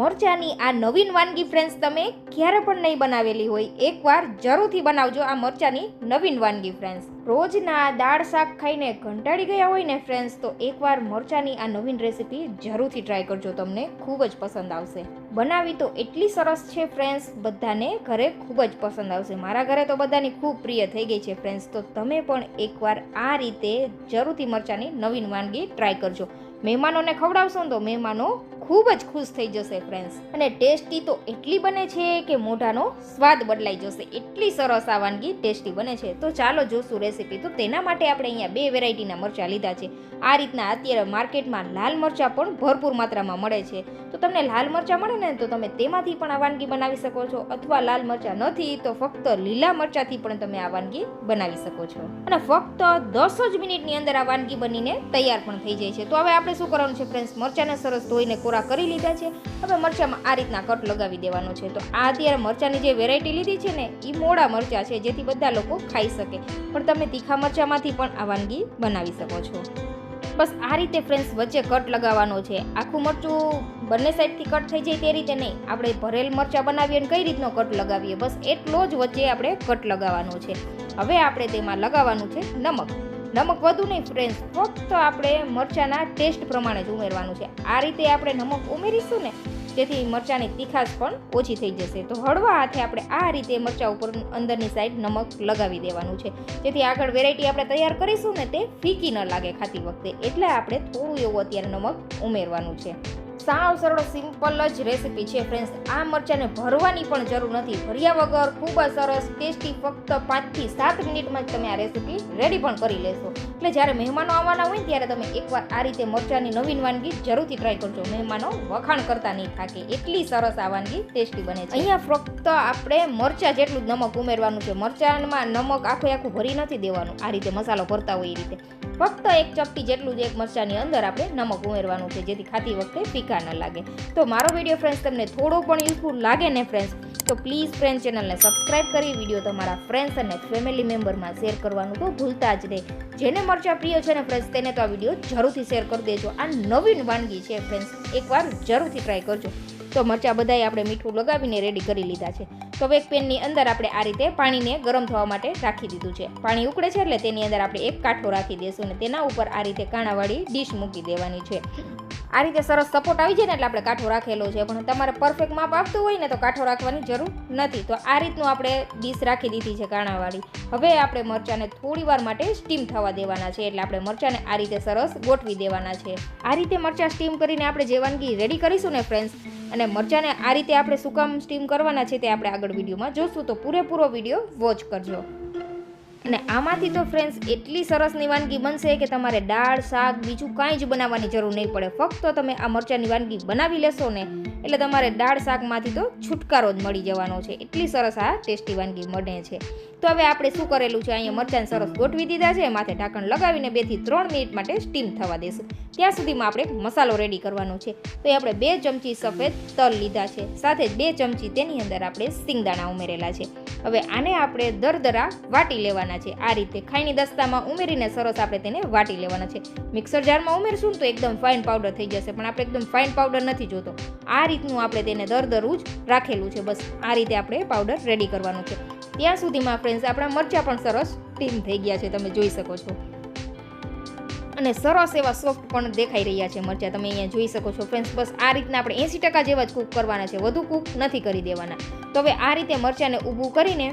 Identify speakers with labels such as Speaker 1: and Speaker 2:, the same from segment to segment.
Speaker 1: મરચાંની આ નવીન વાનગી ફ્રેન્ડ્સ તમે ક્યારે પણ નહીં બનાવેલી હોય, એકવાર જરૂરથી બનાવજો આ મરચાંની નવીન વાનગી ફ્રેન્ડ્સ રોજના દાળ શાક ખાઈને કંટાળી ગયા હોય ને ફ્રેન્ડ્સ તો એકવાર મરચાંની આ નવીન રેસીપી જરૂરથી ટ્રાય કરજો, તમને ખૂબ જ પસંદ આવશે. બનાવી તો એટલી સરસ છે ફ્રેન્ડ્સ બધાને ઘરે ખૂબ જ પસંદ આવશે. મારા ઘરે તો બધાની ખૂબ પ્રિય થઈ ગઈ છે ફ્રેન્ડ્સ તો તમે પણ એકવાર આ રીતે જરૂરથી મરચાંની નવીન વાનગી ટ્રાય કરજો. મહેમાનોને ખવડાવશો ને તો મહેમાનો ખૂબ જ ખુશ થઈ જશે ફ્રેન્ડ્સ અને ટેસ્ટી તો એટલી બને છે કે મોઢાનો સ્વાદ બદલાઈ જશે. એટલી સરસ આ વાનગી ટેસ્ટી બને છે. તો ચાલો જોશું રેસીપી તો તેના માટે આપણે અહીંયા બે વેરાયટીના મરચાં લીધા છે. આ રીતના અત્યારે માર્કેટમાં લાલ મરચાં પણ ભરપૂર માત્રામાં મળે છે. તો તમને લાલ મરચાં મળે ને, તો તમે તેમાંથી પણ આ વાનગી બનાવી શકો છો. અથવા લાલ મરચાં નથી, તો ફક્ત લીલા મરચાંથી પણ તમે આ વાનગી બનાવી શકો છો. અને ફક્ત દસ જ મિનિટની અંદર આ વાનગી બનીને તૈયાર પણ થઈ જાય છે. તો હવે આપણે શું કરવાનું છે ફ્રેન્ડ્સ મરચાંને સરસ ધોઈને કોરા કરી લીધા છે. હવે મરચાંમાં આ રીતના કટ લગાવી દેવાનો છે. તો આ અત્યારે મરચાંની જે વેરાયટી લીધી છે ને એ મોડા મરચાં છે, જેથી બધા લોકો ખાઈ શકે. પણ તમે તીખા મરચાંમાંથી પણ આ વાનગી બનાવી શકો છો. બસ આ રીતે ફ્રેન્ડ્સ વચ્ચે કટ લગાવવાનો છે. આખું મરચું બંને સાઈડથી કટ થઈ જાય તે રીતે નહીં. આપણે ભરેલ મરચાં બનાવીએ અને કઈ રીતનો કટ લગાવીએ? બસ એટલો જ વચ્ચે આપણે કટ લગાવવાનો છે. હવે આપણે તેમાં લગાવવાનું છે નમક. નમક વધુ નહીં ફ્રેન્ડ્સ ફક્ત આપણે મરચાંના ટેસ્ટ પ્રમાણે જ ઉમેરવાનું છે. આ રીતે આપણે નમક ઉમેરીશું ને જેથી મરચાંની તીખાશ પણ ઓછી થઈ જશે. તો હળવા હાથે આપણે આ રીતે મરચાં ઉપર અંદરની સાઈડ નમક લગાવી દેવાનું છે. જેથી આગળ વેરાયટી આપણે તૈયાર કરીશું ને, તે ફીકી ન લાગે ખાતી વખતે. એટલે આપણે થોડું એવું અત્યારે નમક ઉમેરવાનું છે. સાવ સરળ સિમ્પલ જ રેસીપી છે ફ્રેન્ડ્સ આ મરચાંને ભરવાની પણ જરૂર નથી. ભર્યા વગર ખૂબ જ સરસ, ટેસ્ટી, ફક્ત પાંચથી સાત મિનિટમાં જ તમે આ રેસીપી રેડી પણ કરી લેશો. એટલે જ્યારે મહેમાનો આવવાના હોય ત્યારે તમે એકવાર આ રીતે મરચાંની નવીન વાનગી જરૂરથી ટ્રાય કરજો. મહેમાનો વખાણ કરતા નહીં થાકે. એટલી સરસ આ વાનગી ટેસ્ટી બને છે. અહીંયા ફક્ત આપણે મરચાં જેટલું જ નમક ઉમેરવાનું છે. મરચાંમાં નમક આખું આખું ભરી નથી દેવાનું. આ રીતે મસાલો ભરતા હોય એ રીતે. ફક્ત એક ચપટી જેટલું જ એક મરચાંની અંદર આપણે નમક ઉમેરવાનું છે, જેથી ખાતી વખતે ફીકા ન લાગે. તો મારો વીડિયો ફ્રેન્ડ્સ તમને થોડો પણ યુઝફુલ લાગે ને ફ્રેન્ડ્સ તો પ્લીઝ ફ્રેન્ડ ચેનલને સબસ્ક્રાઈબ કરી વીડિયો તમારા ફ્રેન્ડ્સ અને ફેમિલી મેમ્બરમાં શેર કરવાનું તો ભૂલતા જ નહીં. જેને મરચાં પ્રિય છે ને ફ્રેન્ડ્સ તેને તો આ વીડિયો જરૂરથી શેર કરી દેજો. આ નવીન વાનગી છે ફ્રેન્ડ્સ એકવાર જરૂરથી ટ્રાય કરજો. તો મરચાં બધાએ આપણે મીઠું લગાવીને રેડી કરી લીધા છે. તો હવે એક પેનની અંદર આપણે આ રીતે પાણીને ગરમ થવા માટે રાખી દીધું છે. પાણી ઉકળે છે એટલે તેની અંદર આપણે એક કાંઠો રાખી દઈશું અને તેના ઉપર આ રીતે કાણાવાળી ડીશ મૂકી દેવાની છે. આ રીતે સરસ સપોર્ટ આવી જાય ને એટલે આપણે કાંઠો રાખેલો છે. પણ તમારે પરફેક્ટ માપ આપતું હોય ને તો કાંઠો રાખવાની જરૂર નથી. તો આ રીતનું આપણે ડીશ રાખી દીધી છે કાણાવાળી. હવે આપણે મરચાંને થોડી વાર માટે સ્ટીમ થવા દેવાના છે. એટલે આપણે મરચાંને આ રીતે સરસ ગોઠવી દેવાના છે. આ રીતે મરચાં સ્ટીમ કરીને આપણે જે વાનગી રેડી કરીશું ને ફ્રેન્ડ્સ અને મરચાંને આ રીતે આપણે શું કામ સ્ટીમ કરવાના છે તે આપણે આગળ વિડીયોમાં જોશું. તો પૂરેપૂરો વીડિયો વોચ કરજો. અને આમાંથી તો ફ્રેન્ડ્સ એટલી સરસની વાનગી બનશે કે તમારે દાળ, શાક, બીજું કાંઈ જ બનાવવાની જરૂર નહીં પડે. ફક્ત તમે આ મરચાંની વાનગી બનાવી લેશો ને, એટલે તમારે દાળ, શાકમાંથી તો છુટકારો જ મળી જવાનો છે. એટલી સરસ આ ટેસ્ટી વાનગી મળે છે. તો હવે આપણે શું કરેલું છે? અહીંયા મરચાં સરસ ગોઠવી દીધા છે. માથે ઢાંકણ લગાવીને બેથી ત્રણ મિનિટ માટે સ્ટીમ થવા દેશું. ત્યાં સુધીમાં આપણે મસાલો રેડી કરવાનો છે. તો એ આપણે બે ચમચી સફેદ તલ લીધા છે. સાથે જ બે ચમચી તેની અંદર આપણે સિંગદાણા ઉમેરેલા છે. હવે આને આપણે દરદરા વાટી લેવાના છે. આ રીતે ખાઈની દસ્તામાં ઉમેરીને સરસ આપણે તેને વાટી લેવાના છે. મિક્સર જારમાં ઉમેરશું તો એકદમ ફાઇન પાવડર થઈ જશે. પણ આપણે એકદમ ફાઇન પાવડર નથી જોતો. આ રીતનું આપણે તેને દરદરું જ રાખેલું છે. બસ આ રીતે આપણે પાવડર રેડી કરવાનું છે. ત્યાં સુધીમાં ફ્રેન્ડ્સ આપણા મરચાં પણ સરસ ટીમ થઈ ગયા છે. તમે જોઈ શકો છો. અને સરસ એવા સોફ્ટ પણ દેખાઈ રહ્યા છે મરચાં. તમે અહીંયા જોઈ શકો છો ફ્રેન્ડ્સ બસ આ રીતના આપણે એંસી ટકા જેવા જ કૂક કરવાના છે. વધુ કૂક નથી કરી દેવાના. તો હવે આ રીતે મરચાંને ઊભું કરીને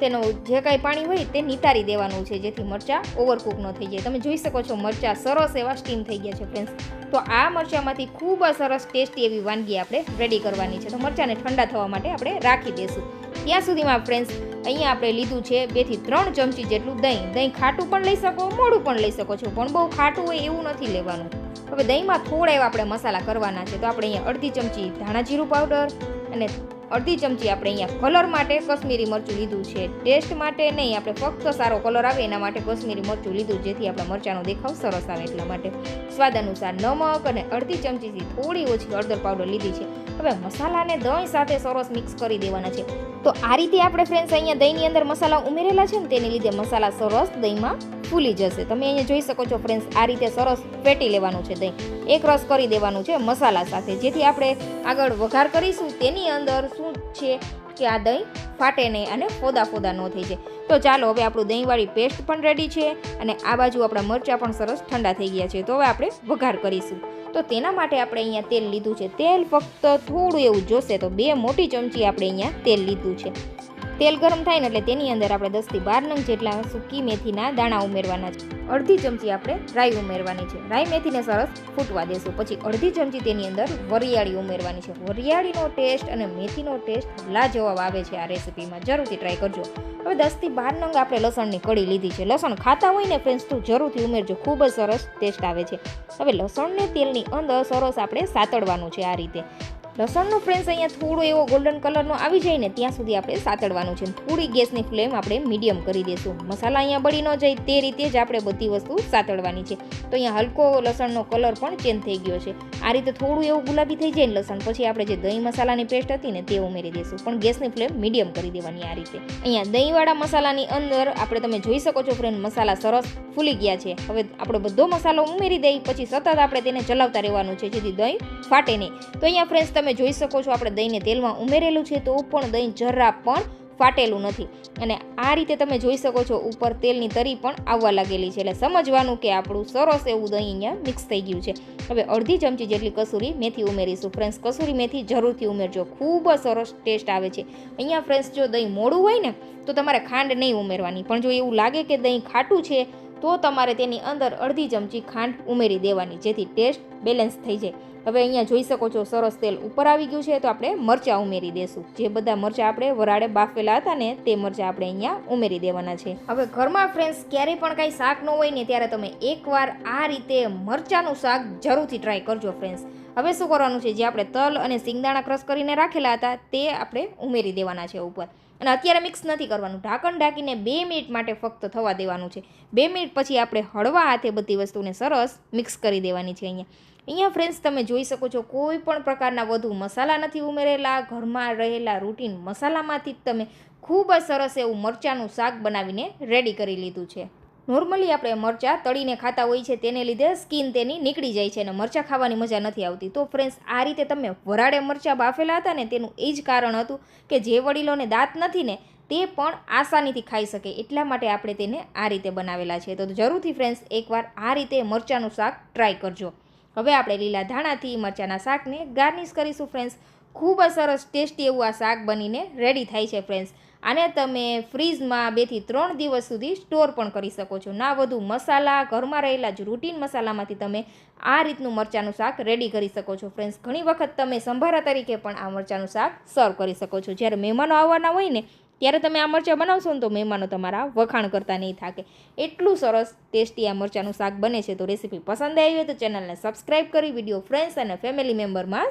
Speaker 1: તેનું જે કાંઈ પાણી હોય તે નિતારી દેવાનું છે, જેથી મરચાં ઓવરકૂક ન થઈ જાય. તમે જોઈ શકો છો મરચાં સરસ એવા સ્ટીમ થઈ ગયા છે ફ્રેન્ડ્સ તો આ મરચાંમાંથી ખૂબ જ સરસ ટેસ્ટી એવી વાનગી આપણે રેડી કરવાની છે. તો મરચાંને ઠંડા થવા માટે આપણે રાખી દઈશું. ત્યાં સુધીમાં ફ્રેન્ડ્સ અહીંયા આપણે લીધું છે બેથી ત્રણ ચમચી જેટલું દહીં. દહીં ખાટું પણ લઈ શકો, મોડું પણ લઈ શકો છો, પણ બહુ ખાટું હોય એવું નથી લેવાનું. હવે દહીંમાં થોડા એવા આપણે મસાલા કરવાના છે. તો આપણે અહીંયા અડધી ચમચી ધાણા જીરું પાવડર અને અડધી ચમચી આપણે અહીંયા કલર માટે કશ્મીરી મરચું લીધું છે. ટેસ્ટ માટે નહીં, આપણે ફક્ત સારો કલર આવે એના માટે કશ્મીરી મરચું લીધું, જેથી આપણા મરચાંનો દેખાવ સરસ આવે એટલા માટે. સ્વાદ અનુસાર નમક અને અડધી ચમચીથી થોડી ઓછી હળદર પાવડર લીધી છે. હવે મસાલાને દહીં સાથે સરસ મિક્સ કરી દેવાના છે. તો આ રીતે આપણે ફ્રેન્ડ્સ અહીંયા દહીંની અંદર મસાલા ઉમેરેલા છે ને તેને લીધે મસાલા સરસ દહીંમાં ફૂલી જશે. તમે અહીંયા જોઈ શકો છો ફ્રેન્ડ્સ આ રીતે સરસ ફેટી લેવાનું છે દહીં. એક રસ કરી દેવાનું છે મસાલા સાથે. જેથી આપણે આગળ વઘાર કરીશું તેની અંદર શું છે કે આ દહીં ફાટે નહીં અને ફોદા ફોદા ન થઈ જાય. તો ચાલો હવે આપણું દહીંવાળી પેસ્ટ પણ રેડી છે અને આ બાજુ આપણા મરચાં પણ સરસ ઠંડા થઈ ગયા છે. તો હવે આપણે વઘાર કરીશું. તો તેના માટે આપણે અહીંયા તેલ લીધું છે. તેલ ફક્ત થોડું એવું જોશે તો બે મોટી ચમચી આપણે અહીંયા તેલ લીધું છે. તેલ ગરમ થાય ને એટલે તેની અંદર આપણે દસથી બાર નંગ જેટલા સૂકી મેથીના દાણા ઉમેરવાના છે. અડધી ચમચી આપણે રાઈ ઉમેરવાની છે. રાઈ મેથીને સરસ ફૂટવા દેશું. પછી અડધી ચમચી તેની અંદર વરિયાળી ઉમેરવાની છે. વરિયાળીનો ટેસ્ટ અને મેથીનો ટેસ્ટ લાજવાબ આવે છે આ રેસીપીમાં. જરૂરથી ટ્રાય કરજો. હવે દસથી બાર નંગ આપણે લસણની કળી લીધી છે. લસણ ખાતા હોય ને ફ્રેન્ડ્સ તો જરૂરથી ઉમેરજો. ખૂબ જ સરસ ટેસ્ટ આવે છે. હવે લસણને તેલની અંદર સરસ આપણે સાતડવાનું છે આ રીતે. લસણનો ફ્રેન્ડ્સ અહીંયા થોડો એવો ગોલ્ડન કલરનો આવી જાય ને ત્યાં સુધી આપણે સાતડવાનું છે. થોડી ગેસની ફ્લેમ આપણે મીડિયમ કરી દઈશું. મસાલા અહીંયા બળી ન જાય તે રીતે જ આપણે બધી વસ્તુ સાતડવાની છે. તો અહીંયા હલકો લસણનો કલર પણ ચેન્જ થઈ ગયો છે. આ રીતે થોડું એવું ગુલાબી થઈ જાય ને લસણ, પછી આપણે જે દહીં મસાલાની પેસ્ટ હતી ને તે ઉમેરી દઈશું. પણ ગેસની ફ્લેમ મીડિયમ કરી દેવાની આ રીતે. અહીંયા દહીંવાળા મસાલાની અંદર આપણે તમે જોઈ શકો છો ફ્રેન્ડ મસાલા સરસ ફૂલી ગયા છે. હવે આપણે બધો મસાલો ઉમેરી દઈ, પછી સતત આપણે તેને ચલાવતા રહેવાનું છે, જેથી દહીં ફાટે નહીં. તો અહીંયા ફ્રેન્ડ્સ જોઈ શકો છો, આપણે દહીંને તેલમાં ઉમેરેલું છે, તો પણ દહીં જરા પણ ફાટેલું નથી. અને આ રીતે તમે જોઈ શકો છો, ઉપર તેલની તરી પણ આવવા લાગેલી છે. એટલે સમજવાનું કે આપણું સરસ એવું દહીં અહીંયા મિક્સ થઈ ગયું છે. હવે અડધી ચમચી જેટલી કસૂરી મેથી ઉમેરીશું. ફ્રેન્ડ્સ, કસૂરી મેથી જરૂરથી ઉમેરજો. ખૂબ જ સરસ ટેસ્ટ આવે છે. અહીંયા ફ્રેન્ડ્સ, જો દહીં મોડું હોય ને, તો તમારે ખાંડ નહીં ઉમેરવાની. પણ જો એવું લાગે કે દહીં ખાટું છે તો તમારે તેની અંદર અડધી ચમચી ખાંડ ઉમેરી દેવાની, જેથી ટેસ્ટ બેલેન્સ થઈ જાય. હવે અહીંયા જોઈ શકો છો, સરસ તેલ ઉપર આવી ગયું છે, તો આપણે મરચાં ઉમેરી દેશું. જે બધા મરચાં આપણે વરાળે બાફેલા હતા ને, તે મરચાં આપણે અહીંયા ઉમેરી દેવાના છે. હવે ઘરમાં ફ્રેન્ડ્સ ક્યારેય પણ કાંઈ શાક ન હોય ને, ત્યારે તમે એકવાર આ રીતે મરચાંનું શાક જરૂરથી ટ્રાય કરજો ફ્રેન્ડ્સ હવે શું કરવાનું છે, જે આપણે તલ અને સિંગદાણા ક્રશ કરીને રાખેલા હતા, તે આપણે ઉમેરી દેવાના છે ઉપર. અને અત્યારે મિક્સ નથી કરવાનું. ઢાંકણ ઢાંકીને બે મિનિટ માટે ફક્ત થવા દેવાનું છે. બે મિનિટ પછી આપણે હળવા હાથે બધી વસ્તુને સરસ મિક્સ કરી દેવાની છે અહીંયા. અહીંયા ફ્રેન્ડ્સ તમે જોઈ શકો છો કોઈ પણ પ્રકારના વધુ મસાલા નથી ઉમેરેલા. ઘરમાં રહેલા રૂટીન મસાલામાંથી જ તમે ખૂબ જ સરસ એવું મરચાંનું શાક બનાવીને રેડી કરી લીધું છે. નોર્મલી આપણે મરચાં તળીને ખાતા હોય છે, તેને લીધે સ્કિન તેની નીકળી જાય છે અને મરચાં ખાવાની મજા નથી આવતી. તો ફ્રેન્ડ્સ આ રીતે તમે વરાળે મરચાં બાફેલા હતા ને, તેનું એ જ કારણ હતું કે જે વડીલોને દાંત નથી ને, તે પણ આસાનીથી ખાઈ શકે. એટલા માટે આપણે તેને આ રીતે બનાવેલા છે. તો જરૂરથી ફ્રેન્ડ્સ એકવાર આ રીતે મરચાંનું શાક ટ્રાય કરજો. હવે આપણે લીલા ધાણાથી મરચાંના શાકને ગાર્નિશ કરીશું ફ્રેન્ડ્સ ખૂબ જ સરસ ટેસ્ટી એવું આ શાક બનીને રેડી થાય છે ફ્રેન્ડ્સ આને તમે ફ્રીઝમાં બેથી ત્રણ દિવસ સુધી સ્ટોર પણ કરી શકો છો. ના વધુ મસાલા, ઘરમાં રહેલા જ રૂટીન મસાલામાંથી તમે આ રીતનું મરચાંનું શાક રેડી કરી શકો છો ફ્રેન્ડ્સ ઘણી વખત તમે સંભારા તરીકે પણ આ મરચાંનું શાક સર્વ કરી શકો છો. જ્યારે મહેમાનો આવવાના હોય ને, ત્યારે તમે આ મરચાં બનાવશો ને તો મહેમાનો તમારા વખાણ કરતા નહીં થાકે. એટલું સરસ ટેસ્ટી આ મરચાંનું શાક બને છે. તો રેસીપી પસંદ આવી હોય તો ચેનલને સબસ્ક્રાઈબ કરી વીડિયો ફ્રેન્ડ્સ અને ફેમિલી મેમ્બરમાં